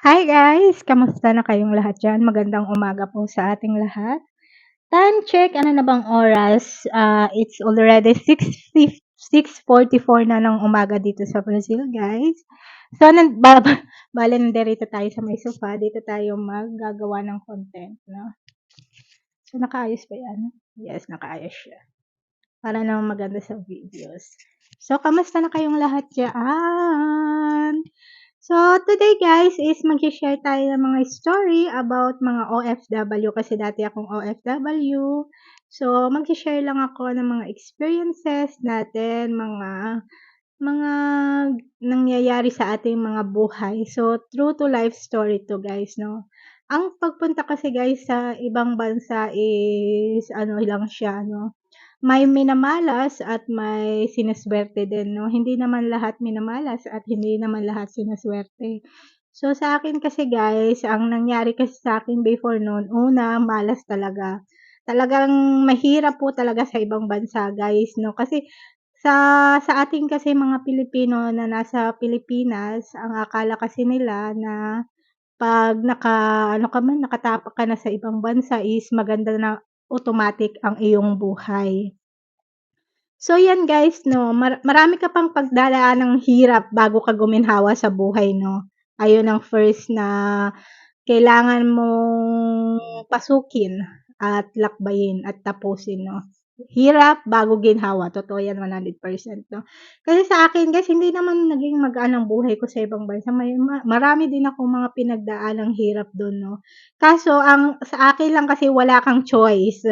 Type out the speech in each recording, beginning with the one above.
Hi guys! Kamusta na kayong lahat diyan? Magandang umaga po sa ating lahat. Time check, ano na bang oras? Ah, it's already 6:50 6:44 na ng umaga dito sa Brazil, guys. So, nan ba ba bale nandirito tayo sa may sofa, dito tayo maggagawa ng content, 'no. So, nakaayos ba 'yan? Yes, nakaayos siya. Para naman maganda sa videos. So, kamusta na kayong lahat diyaan? So, today guys is magse-share tayo ng mga story about mga OFW kasi dati akong OFW. So, magse-share lang ako ng mga experiences natin, mga mga nangyayari sa ating mga buhay. So, true to life story 'to guys, no. Ang pagpunta kasi guys sa ibang bansa is ano lang siya 'no, may minamalas at may sinusuwerte din 'no. Hindi naman lahat minamalas at hindi naman lahat sinusuwerte. So, sa akin kasi guys, ang nangyari kasi sa'kin before no'n, una malas talaga. Talagang mahirap po talaga sa ibang bansa guys 'no, kasi sa sa atin kasi mga Pilipino na nasa Pilipinas, ang akala kasi nila na 'pag naka-ano ka man, nakatapak ka na sa ibang bansa is maganda na automatic ang iyong buhay. So, 'yan guys 'no, mara marami ka pang pagdadaanang hirap bago ka guminhawa sa buhay 'no. Ayun ang first na kailangan mong pasukin at lakbayin at tapusin 'no. Hirap bago ginhawa, totoo 'yan 100% 'no. Kasi sa akin guys, hindi naman naging magaan ang buhay ko sa ibang bansa, may ma marami din akong mga pinagdaanang hirap do'n 'no. Kaso ang sa akin lang kasi wala kang choice.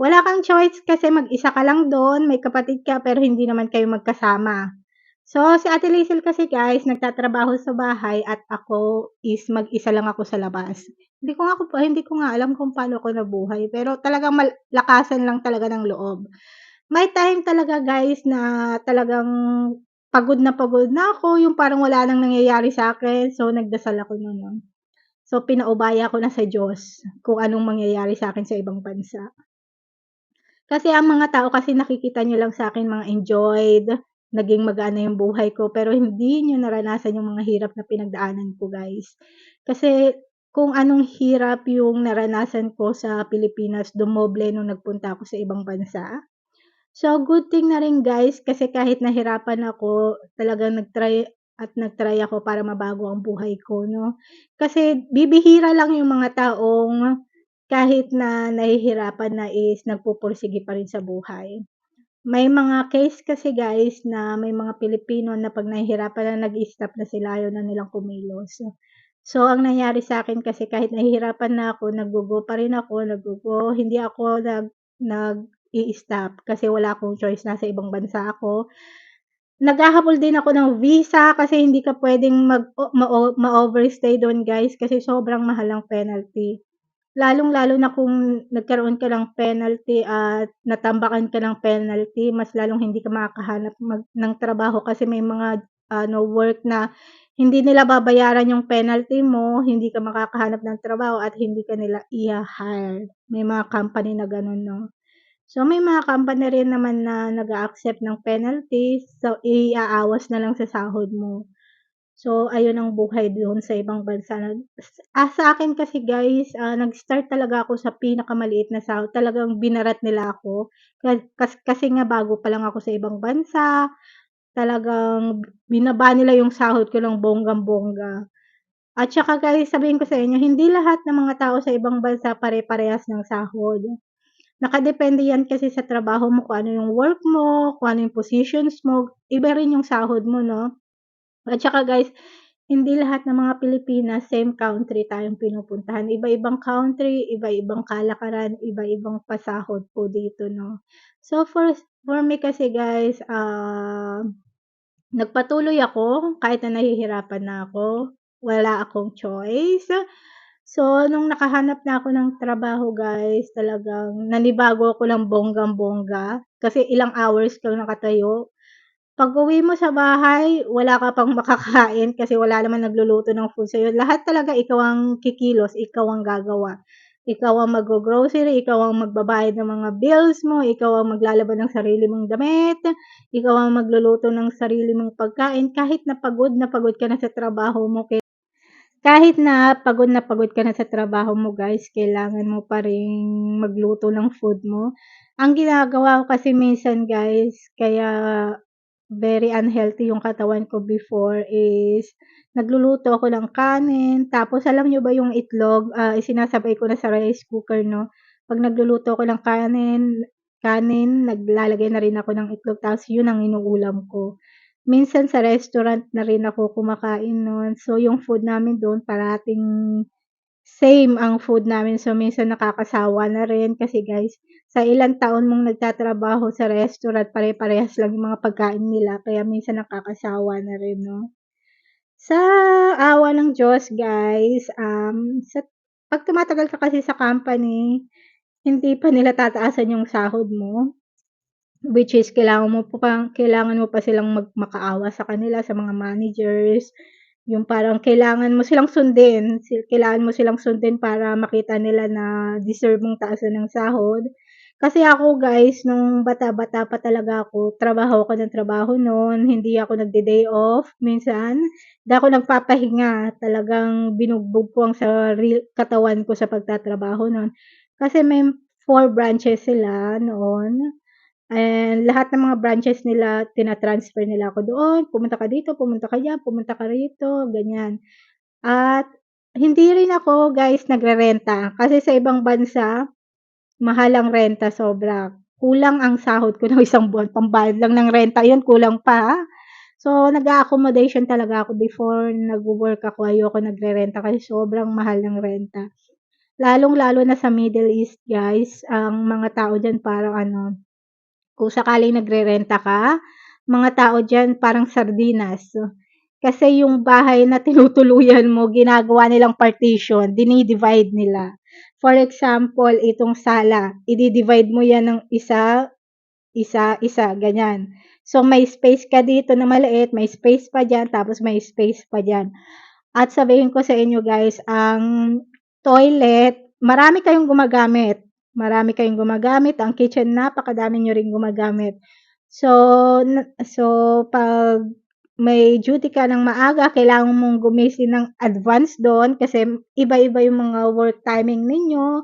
Wala kang choice kasi mag-isa ka lang do'n, may kapatid ka pero hindi naman kayo magkasama. So, si Ate Lizel kasi guys nagtatrabaho sa bahay at ako is mag-isa lang ako sa labas. Hindi ko nga po hindi ko nga alam kung paano ako nabuhay pero talagang mal lakasan lang talaga ng loob. May time talaga guys na talagang pagod na pagod na ako, yung parang wala ng nangyayari sa'kin, so nagdasal ako no'n 'no. So, pinaubaya ko na sa Diyos kung anong mangyayari sa'kin sa ibang bansa. Kasi ang mga tao kasi nakikita niyo lang sa'kin mga enjoyed, naging magaan na yung buhay ko, pero hindi niyo naranasan yung mga hirap na pinagdaanan ko guys. Kasi kung anong hirap yung naranasan ko sa Pilipinas, dumoble nung nagpunta ako sa ibang bansa. So, good thing na rin guys kasi kahit nahirapan ako, talagang nag-try at nag-try ako para mabago ang buhay ko 'no. Kasi bibihira lang yung mga taong kahit na nahihirapan na is nagpupursige pa rin sa buhay. May mga case kasi guys na may mga Pilipino na 'pag nahihirapan na nag-i-stop na sila, ayaw na nilang kumilos. So, ang nangyari sa'kin kasi kahit nahihirapan na ako, naggo-go pa rin ako, naggo-go, hindi ako nag nag-i-stop kasi wala akong choice, nasa ibang bansa ako. Naghahabol din ako ng visa kasi hindi ka puwedeng mag ma-overstay do'n guys kasi sobrang mahal ang penalty. Lalong-lalo na kung nagkaroon ka ng penalty at natambakan ka ng penalty, mas lalong hindi ka makakahanap mag ng trabaho kasi may mga ano, work na hindi nila babayaran yung penalty mo, hindi ka makakahanap ng trabaho at hindi ka nila iha-hire. May mga company na gano'n 'no. So, may mga company rin naman na nag-a-accept ng penalty, so iaawas na lang sa sahod mo. So, ayun ang buhay do'n sa ibang bansa ah, sa akin kasi guys, ah, nag-start talaga ako sa pinakamaliit na sahod, talagang binarat nila ako. Ka kas kasi nga bago pa lang ako sa ibang bansa, talagang binaba nila yung sahod ko ng bonggang-bongga. At saka guys, sabihin ko sa inyo, hindi lahat ng mga tao sa ibang bansa pare-parehas ng sahod. Nakadepende 'yan kasi sa trabaho mo, kung ano yung work mo, kung ano yung positions mo, iba rin yung sahod mo 'no. At saka guys, hindi lahat ng mga Pilipinas same country tayong pinupuntahan, iba-ibang country, iba-ibang kalakaran, iba-ibang pasahod po dito 'no. So, for for me kasi guys, ah, nagpatuloy ako kahit na nahihirapan na ako, wala akong choice. So, nung nakahanap na ako ng trabaho guys, talagang nanibago ako ng bonggang-bongga kasi ilang hours kang nakatayo. Pag-uwi mo sa bahay, wala ka pang makakain kasi wala naman nagluluto ng food sa'yo. Lahat talaga ikaw ang kikilos, ikaw ang gagawa. Ikaw ang maggo-grocery, ikaw ang magbabayad ng mga bills mo, ikaw ang maglalaba ng sarili mong damit, ikaw ang magluluto ng sarili mong pagkain kahit na pagod na pagod ka na sa trabaho mo, kahit na pagod na pagod ka na sa trabaho mo guys, kailangan mo pa ring magluto ng food mo. Ang ginagawa ko kasi minsan guys, kaya very unhealthy yung katawan ko before is nagluluto ako ng kanin, tapos alam niyo ba yung itlog, ah, isinasabay ko na sa rice cooker 'no. 'Pag nagluluto ako ng kanin kanin, naglalagay na rin ako ng itlog tapos yun ang inuulam ko. Minsan sa restaurant na rin ako kumakain nun. So, yung food namin dun parating same ang food namin. So, minsan nakakasawa na rin kasi guys, sa ilang taon mong nagtatrabaho sa restaurant, pare-parehas lang yung mga pagkain nila kaya minsan nakakasawa na rin 'no. Sa awa ng Diyos guys, um, sa 'pag tumatagal ka kasi sa company, hindi pa nila tataasan yung sahod mo. Which is kailangan mo pa kailangan mo pa silang mag makaawa sa kanila, sa mga managers, yung parang kailangan mo silang sundin, kailangan mo silang sundin para makita nila na deserve mong taasan ng sahod. Kasi ako guys, nung bata-bata pa talaga ako, trabaho ako ng trabaho nun, hindi ako nagde-day off minsan, di ako nagpapahinga, talagang binugbog ko ang saril katawan ko sa pagtatrabaho nun. Kasi may 4 branches sila noon. And lahat ng mga branches nila tina-transfer nila ako doon, pumunta ka dito, pumunta ka diyan, pumunta ka rito, ganyan. At hindi rin ako guys nagrerenta kasi sa ibang bansa, mahal ang renta sobra. Kulang ang sahod ko ng isang buwan, pambayad lang ng renta yun kulang pa. So, nag-a-accommodation talaga ako before nagwo-work ako, ayoko nagrerenta kasi sobrang mahal ng renta. Lalong-lalo na sa Middle East guys, ang mga tao diyan parang ano kung sakaling nagrerenta ka, mga tao diyan parang sardinas. Kasi yung bahay na tinutuluyan mo ginagawa nilang partition, dini-divide nila. For example, itong sala, idi-divide mo yan ng isa, isa, isa, ganyan. So, may space ka dito na maliit, may space pa diyan, tapos may space pa diyan. At sabihin ko sa inyo guys, ang toilet, marami kayong gumagamit. Marami kayong gumagamit, ang kitchen napakadami niyo ring gumagamit. So, so 'pag may duty ka ng maaga, kailangan mong gumising ng advance do'n kasi iba-iba yung mga work timing ninyo.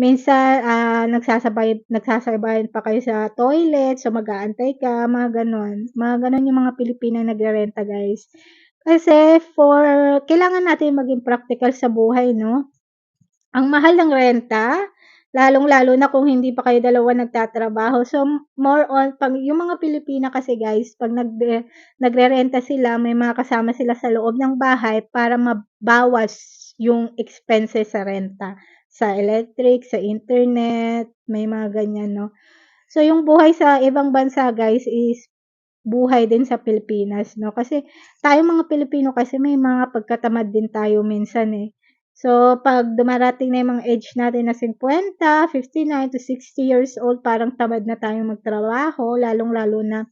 Minsan, ah, nagsasabay nagsasabayan pa kayo sa toilet, so mag-aantay ka, mga gano'n. Mga gano'n yung mga Pilipinong nagrerenta guys. Kasi for kailangan natin maging praktikal sa buhay 'no. Ang mahal ng renta, lalong-lalo na kung hindi pa kayo dalawa nagtatrabaho. So, more on 'pag yung mga Pilipina kasi guys 'pag nagde nagrerenta sila, may mga kasama sila sa loob ng bahay para mabawas yung expenses sa renta, sa electric, sa internet, may mga ganyan 'no. So, yung buhay sa ibang bansa guys is buhay din sa Pilipinas 'no, kasi tayong mga Pilipino kasi may mga pagkatamad din tayo minsan, eh. So, 'pag dumarating na yung mga age natin na 50, 59 to 60 years old, parang tamad na tayong magtrabaho, lalong-lalo na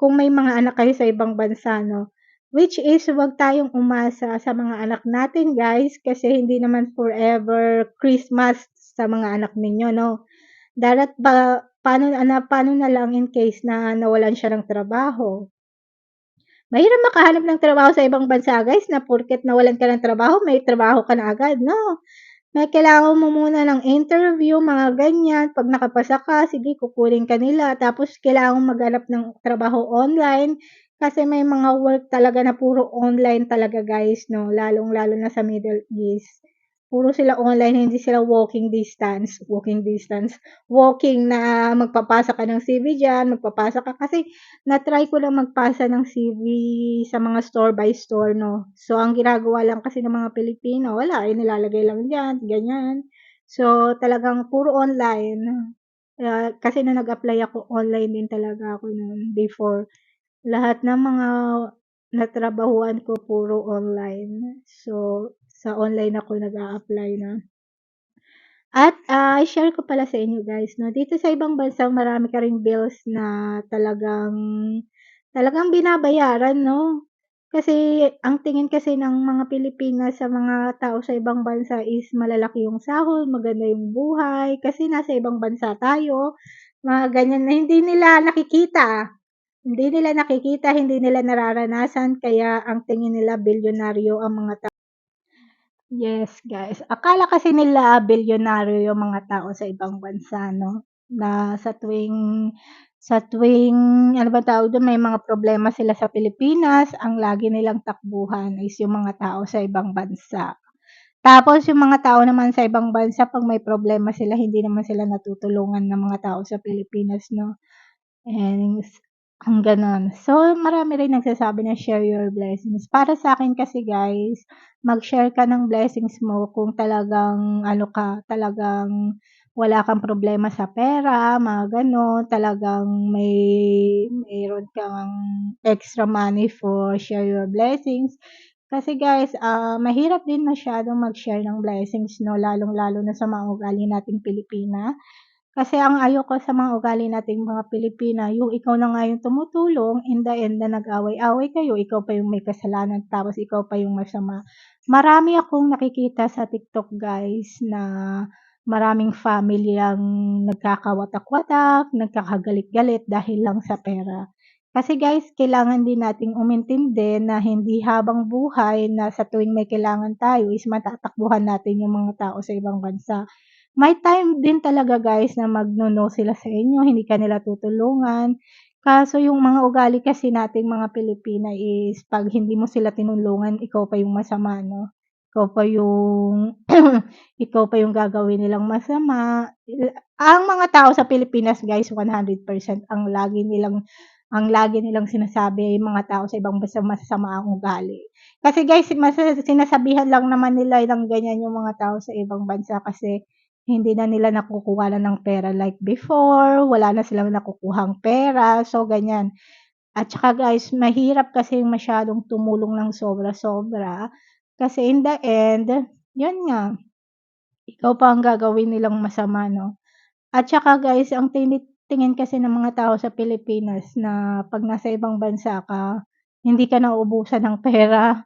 kung may mga anak kayo sa ibang bansa 'no. Which is huwag tayong umasa sa mga anak natin guys, kasi hindi naman forever Christmas sa mga anak ninyo 'no. Darat pa paano na paano na lang in case na nawalan siya ng trabaho. Mahirap makahanap ng trabaho sa ibang bansa guys na porket nawalan ka ng trabaho, may trabaho ka na agad, no. May kailangan mo muna ng interview, mga ganyan. 'Pag nakapasa ka, sige kukunin ka nila tapos kailangan maghanap ng trabaho online, kasi may mga work talaga na puro online talaga guys 'no, lalong-lalo na sa Middle East. Puro sila online, hindi sila walking distance, walking distance, walking na magpapasa ka ng CV diyan, magpapasa ka kasi na-try ko lang magpasa ng CV sa mga store by store 'no. So, ang ginagawa lang kasi ng mga Pilipino, wala, inilalagay lang diyan, ganyan. So, talagang puro online. Ah, kasi nung nag-apply ako, online din talaga ako nun before. Lahat ng mga natrabahuhan ko puro online. So, sa online ako nag-a-apply 'no. At, ah, i-share ko pala sa inyo guys 'no, dito sa ibang bansa marami ka ring bills na talagang talagang binabayaran 'no. Kasi ang tingin kasi ng mga Pilipinas sa mga tao sa ibang bansa is malalaki yung sahod, maganda yung buhay, kasi nasa ibang bansa tayo, mga ganyan na hindi nila nakikita. Hindi nila nakikita, hindi nila nararanasan kaya ang tingin nila bilyonaryo ang mga ta Yes, guys. Akala kasi nila bilyonaryo yung mga tao sa ibang bansa 'no, na sa tuwing sa tuwing ano bang tawag dun, may mga problema sila sa Pilipinas, ang lagi nilang takbuhan is yung mga tao sa ibang bansa. Tapos yung mga tao naman sa ibang bansa 'pag may problema sila hindi naman sila natutulungan ng mga tao sa Pilipinas 'no, and ang gano'n. So, marami rin nagsasabi na share your blessings. Para sa'kin kasi guys, mag-share ka ng blessings mo kung talagang ano ka, talagang wala kang problema sa pera, mga gano'n, talagang may meron kang extra money for share your blessings. Kasi guys, ah, mahirap din masyadong mag-share ng blessings 'no, lalong-lalo na sa mga ugali nating Pilipina. Kasi ang ayaw ko sa mga ugali nating mga Pilipina yung ikaw na nga yung tumutulong, in the end na nag-away-away kayo, ikaw pa yung may kasalanan tapos ikaw pa yung masama. Marami akong nakikita sa TikTok guys na maraming family ang nagkakawatak-watak, nagkakagalit-galit dahil lang sa pera. Kasi guys, kailangan din nating umintindi na hindi habang buhay na sa tuwing may kailangan tayo is matatakbuhan natin yung mga tao sa ibang bansa. May time din talaga guys na magno-no sila sa inyo, hindi ka nila tutulungan. Kaso yung mga ugali kasi nating mga Pilipina is 'pag hindi mo sila tinulungan ikaw pa yung masama 'no, ikaw pa yung ikaw pa yung gagawin nilang masama. Ang mga tao sa Pilipinas guys 100% ang lagi nilang ang lagi nilang sinasabi ay mga tao sa ibang bansa masasama ang ugali. Kasi guys masa sinasabihan lang naman nila ng ganyan yung mga tao sa ibang bansa kasi hindi na nila nakukuhanan ng pera like before, wala na silang nakukuhang pera, so ganyan. At saka guys, mahirap kasi masyadong tumulong ng sobra-sobra, kasi in the end, yun nga, ikaw pa ang gagawin nilang masama 'no. At saka guys, ang tinitingin kasi ng mga tao sa Pilipinas na 'pag nasa ibang bansa ka, hindi ka nauubusan ng pera,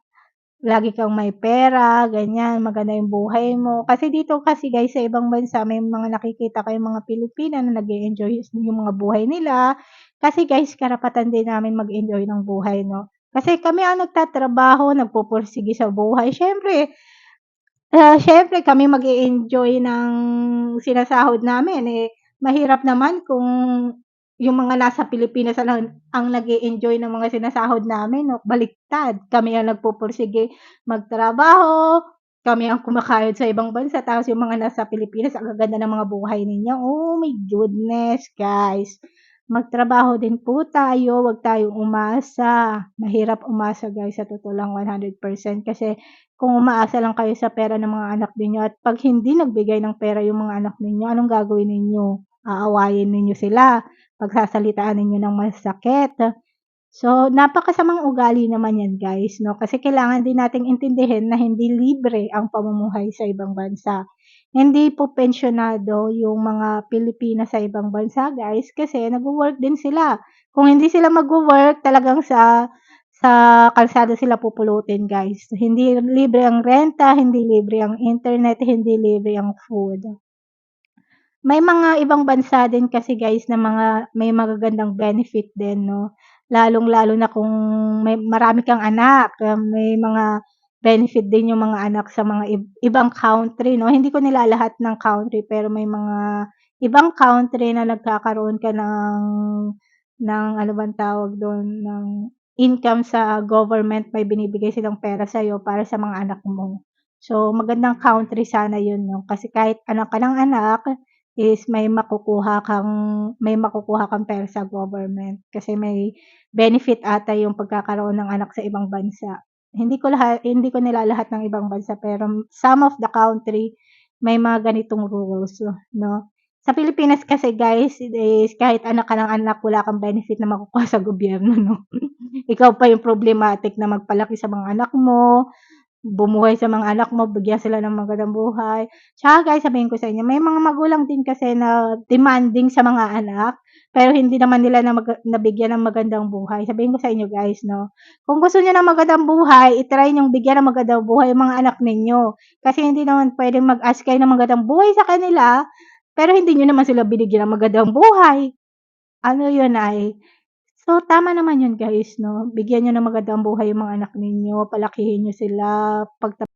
lagi kang may pera, ganyan, maganda yung buhay mo. Kasi dito kasi guys sa ibang bansa may mga nakikita kayong mga Pilipina na nag-e-enjoy yung mga buhay nila. Kasi guys karapatan din namin mag-enjoy ng buhay 'no. Kasi kami ang nagtatrabaho, nagpupursige sa buhay, siyempre, ah, siyempre kami mag-e-enjoy ng sinasahod namin, eh, mahirap naman kung yung mga nasa Pilipinas lang ang nag-e-enjoy ng mga sinasahod namin 'no, baliktad. Kami ang nagpupursige magtrabaho, kami ang kumakayod sa ibang bansa tapos yung mga nasa Pilipinas ang gaganda ng mga buhay ninyo. Oh my goodness guys! Magtrabaho din po tayo, 'wag tayong umasa. Mahirap umasa guys sa totoo lang 100% kasi kung umaasa lang kayo sa pera ng mga anak ninyo at 'pag hindi nagbigay ng pera yung mga anak ninyo, anong gagawin ninyo? Aawayin ninyo sila, pagsasalitaan ninyo ng masasakit. So, napakasamang ugali naman 'yan guys 'no, kasi kailangan din nating intindihin na hindi libre ang pamumuhay sa ibang bansa. Hindi po pensyonado yung mga Pilipino sa ibang bansa guys, kasi nagwo-work din sila. Kung hindi sila magwo-work talagang sa sa kalsada sila pupulutin guys. Hindi libre ang renta, hindi libre ang internet, hindi libre ang food. May mga ibang bansa din kasi guys na mga may magagandang benefit din 'no, lalong-lalo na kung may marami kang anak, may mga benefit din yung mga anak sa mga ib ibang country 'no. Hindi ko nilalahat ng country pero may mga ibang country na nagkakaroon ka ng ng ano bang tawag dun, ng income sa government, may binibigay silang pera sa'yo para sa mga anak mo. So, magandang country sana yun 'no, kasi kahit anak ka ng anak is may makukuha kang may makukuha kang pera sa government. Kasi may benefit ata yung pagkakaroon ng anak sa ibang bansa. Hindi ko lahat hindi ko nilalahat ng ibang bansa pero some of the country may mga ganitong rules 'no. Sa Pilipinas kasi guys is kahit anak ka ng anak wala kang benefit na makukuha sa gobyerno 'no. Ikaw pa yung problematic na magpalaki sa mga anak mo, bumuhay sa mga anak mo, bigyan sila ng magandang buhay. Tsaka guys sabihin ko sa inyo, may mga magulang din kasi na demanding sa mga anak, pero hindi naman nila na maga nabigyan ng magandang buhay. Sabihin ko sa inyo guys 'no, kung gusto niyo ng magandang buhay, i-try niyong bigyan ng magandang buhay yung mga anak ninyo. Kasi hindi naman puwedeng mag-ask kayo ng magandang buhay sa kanila, pero hindi niyo naman sila binigyan ng magandang buhay. Ano yun ay so tama naman yun guys 'no, bigyan niyo ng magandang buhay yung mga anak ninyo, palakihin niyo sila, pagta